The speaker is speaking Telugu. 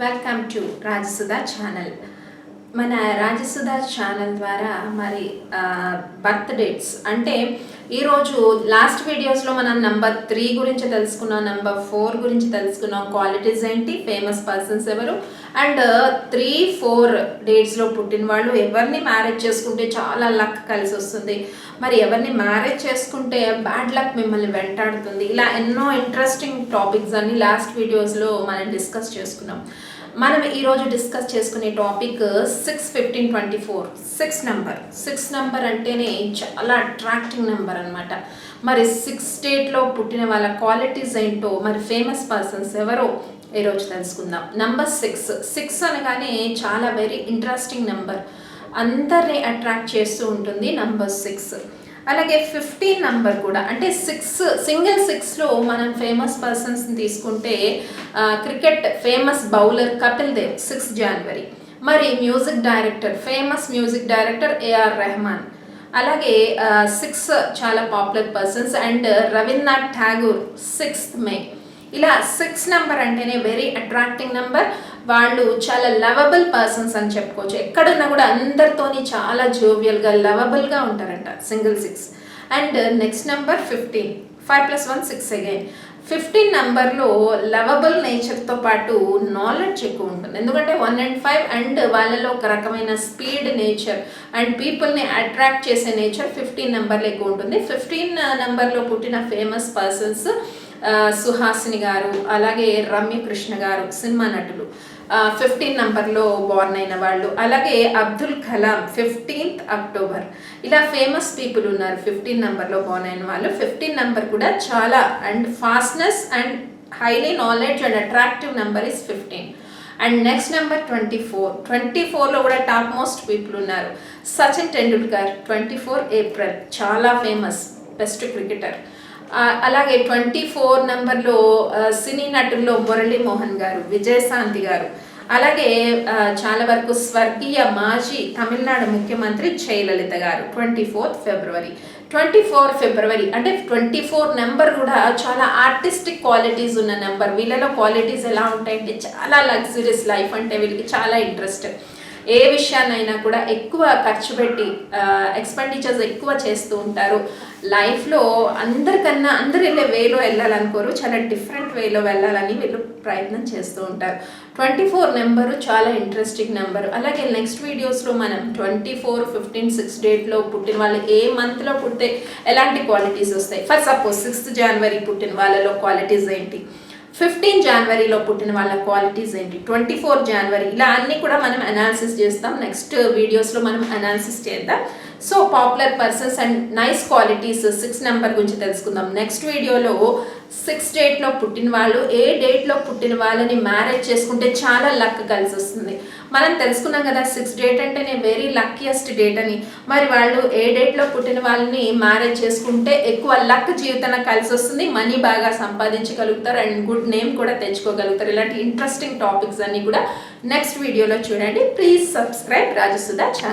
వెల్కమ్ టు రాజసుధా ఛానల్ మన రాజసుధా ఛానల్ ద్వారా మరి బర్త్ డేట్స్ అంటే ఈరోజు లాస్ట్ వీడియోస్లో మనం నంబర్ త్రీ గురించి తెలుసుకున్నాం నంబర్ ఫోర్ గురించి తెలుసుకున్నాం క్వాలిటీస్ ఏంటి ఫేమస్ పర్సన్స్ ఎవరు అండ్ త్రీ ఫోర్ డేట్స్లో పుట్టిన వాళ్ళు ఎవరిని మ్యారేజ్ చేసుకుంటే చాలా లక్ కలిసి వస్తుంది. మరి ఎవరిని మ్యారేజ్ చేసుకుంటే బ్యాడ్ లక్ మిమ్మల్ని వెంటాడుతుంది. ఇలా ఎన్నో ఇంట్రెస్టింగ్ టాపిక్స్ అన్ని లాస్ట్ వీడియోస్లో మనం డిస్కస్ చేసుకున్నాం. మనం ఈరోజు డిస్కస్ చేసుకునే topic six fifteen twenty four six number six number అంటేనే చాలా అట్రాక్టింగ్ నెంబర్ అనమాట మరి సిక్స్ స్టేట్లో పుట్టిన వాళ్ళ క్వాలిటీస్ ఏంటో మరి ఫేమస్ పర్సన్స్ ఎవరో ఈరోజు తెలుసుకుందాం. నంబర్ సిక్స్ సిక్స్ అనగానే చాలా వెరీ ఇంట్రెస్టింగ్ నెంబర్ అందరినీ అట్రాక్ట్ చేస్తూ ఉంటుంది నంబర్ సిక్స్ అలాగే ఫిఫ్టీన్ నంబర్ కూడా అంటే సిక్స్ సింగిల్ సిక్స్లో మనం ఫేమస్ పర్సన్స్ని తీసుకుంటే cricket famous bowler Kapil Dev six January మరి music director famous music director A R Rahman అలాగే సిక్స్ చాలా popular persons and Rabindranath Tagore sixth May ఇలా సిక్స్ నెంబర్ అంటేనే వెరీ అట్రాక్టింగ్ నెంబర్ వాళ్ళు చాలా లవబుల్ పర్సన్స్ అని చెప్పుకోవచ్చు. ఎక్కడున్నా కూడా అందరితోని చాలా జోవియల్గా లవబుల్గా ఉంటారంట single six and next number fifteen five plus one six again fifteen నెంబర్లో లవబుల్ నేచర్తో పాటు నాలెడ్జ్ ఎక్కువ ఉంటుంది. ఎందుకంటే వన్ అండ్ ఫైవ్ అండ్ వాళ్ళలో ఒక రకమైన స్పీడ్ నేచర్ అండ్ పీపుల్ని అట్రాక్ట్ చేసే నేచర్ ఫిఫ్టీన్ నెంబర్లో ఎక్కువ ఉంటుంది. ఫిఫ్టీన్ నెంబర్లో uh, పుట్టిన ఫేమస్ పర్సన్స్ సుహాసిని గారు అలాగే రమ్యకృష్ణ గారు సినిమా నటులు. ఫిఫ్టీన్ నంబర్లో బోర్న్ అయిన వాళ్ళు. అలాగే అబ్దుల్ కలాం ఫిఫ్టీన్త్ అక్టోబర్. ఇలా ఫేమస్ పీపుల్ ఉన్నారు ఫిఫ్టీన్ నెంబర్లో బోర్న్ అయిన వాళ్ళు. ఫిఫ్టీన్ నెంబర్ కూడా చాలా and fastness and highly knowledge and attractive number is fifteen. And next number twenty four. Twenty ఫోర్లో కూడా టాప్ మోస్ట్ పీపుల్ ఉన్నారు. Sachin Tendulkar twenty four April. చాలా ఫేమస్ బెస్ట్ క్రికెటర్. అలాగే ట్వంటీ ఫోర్ నెంబర్లో సినీ నటుల్లో మురళీ మోహన్ గారు విజయశాంతి గారు. అలాగే చాలా వరకు స్వర్గీయ మాజీ తమిళనాడు ముఖ్యమంత్రి జయలలిత గారు twenty fourth February. Twenty four February అంటే ట్వంటీ ఫోర్ నెంబర్ కూడా చాలా ఆర్టిస్టిక్ క్వాలిటీస్ ఉన్న నెంబర్. వీళ్ళలో క్వాలిటీస్ ఎలా ఉంటాయంటే చాలా లగ్జరీస్ లైఫ్ అంటే వీళ్ళకి చాలా ఇంట్రెస్ట్. ఏ విషయాన్నైనా కూడా ఎక్కువ ఖర్చు పెట్టి ఎక్స్పెండిచర్స్ ఎక్కువ చేస్తూ ఉంటారు. లైఫ్లో అందరికన్నా అందరు వెళ్ళే వేలో వెళ్ళాలనుకోరు. చాలా డిఫరెంట్ వేలో వెళ్ళాలని వీళ్ళు ప్రయత్నం చేస్తూ ఉంటారు. ట్వంటీ ఫోర్ నెంబరు చాలా ఇంట్రెస్టింగ్ నెంబరు అలాగే నెక్స్ట్ వీడియోస్లో మనం ట్వంటీ ఫోర్ ఫిఫ్టీన్ సిక్స్ డేట్లో పుట్టిన వాళ్ళు ఏ మంత్లో పుడితే ఎలాంటి క్వాలిటీస్ వస్తాయి? ఫర్ సపోజ్ సిక్స్త్ జనవరి పుట్టిన వాళ్ళలో క్వాలిటీస్ ఏంటి? ఫిఫ్టీన్ జనవరిలో పుట్టిన వాళ్ళ క్వాలిటీస్ ఏంటి? ట్వంటీ ఫోర్ జనవరి ఇలా అన్నీ కూడా మనం అనాలిసిస్ చేస్తాం. నెక్స్ట్ వీడియోస్లో మనం అనాలిసిస్ చేద్దాం. So popular persons and nice qualities six number గురించి తెలుసుకుందాం. నెక్స్ట్ వీడియోలో సిక్స్ డేట్లో పుట్టిన వాళ్ళు ఏ డేట్లో పుట్టిన వాళ్ళని మ్యారేజ్ చేసుకుంటే చాలా లక్ కలిసి వస్తుంది. మనం తెలుసుకున్నాం కదా సిక్స్ డేట్ అంటేనే వెరీ లక్కీయెస్ట్ డేట్ అని. మరి వాళ్ళు ఏ డేట్లో పుట్టిన వాళ్ళని మ్యారేజ్ చేసుకుంటే ఎక్కువ లక్ జీవితంలో కలిసి వస్తుంది. మనీ బాగా సంపాదించగలుగుతారు అండ్ గుడ్ నేమ్ కూడా తెచ్చుకోగలుగుతారు. ఇలాంటి ఇంట్రెస్టింగ్ టాపిక్స్ అన్నీ కూడా నెక్స్ట్ వీడియోలో చూడండి. Please subscribe Rajasudha channel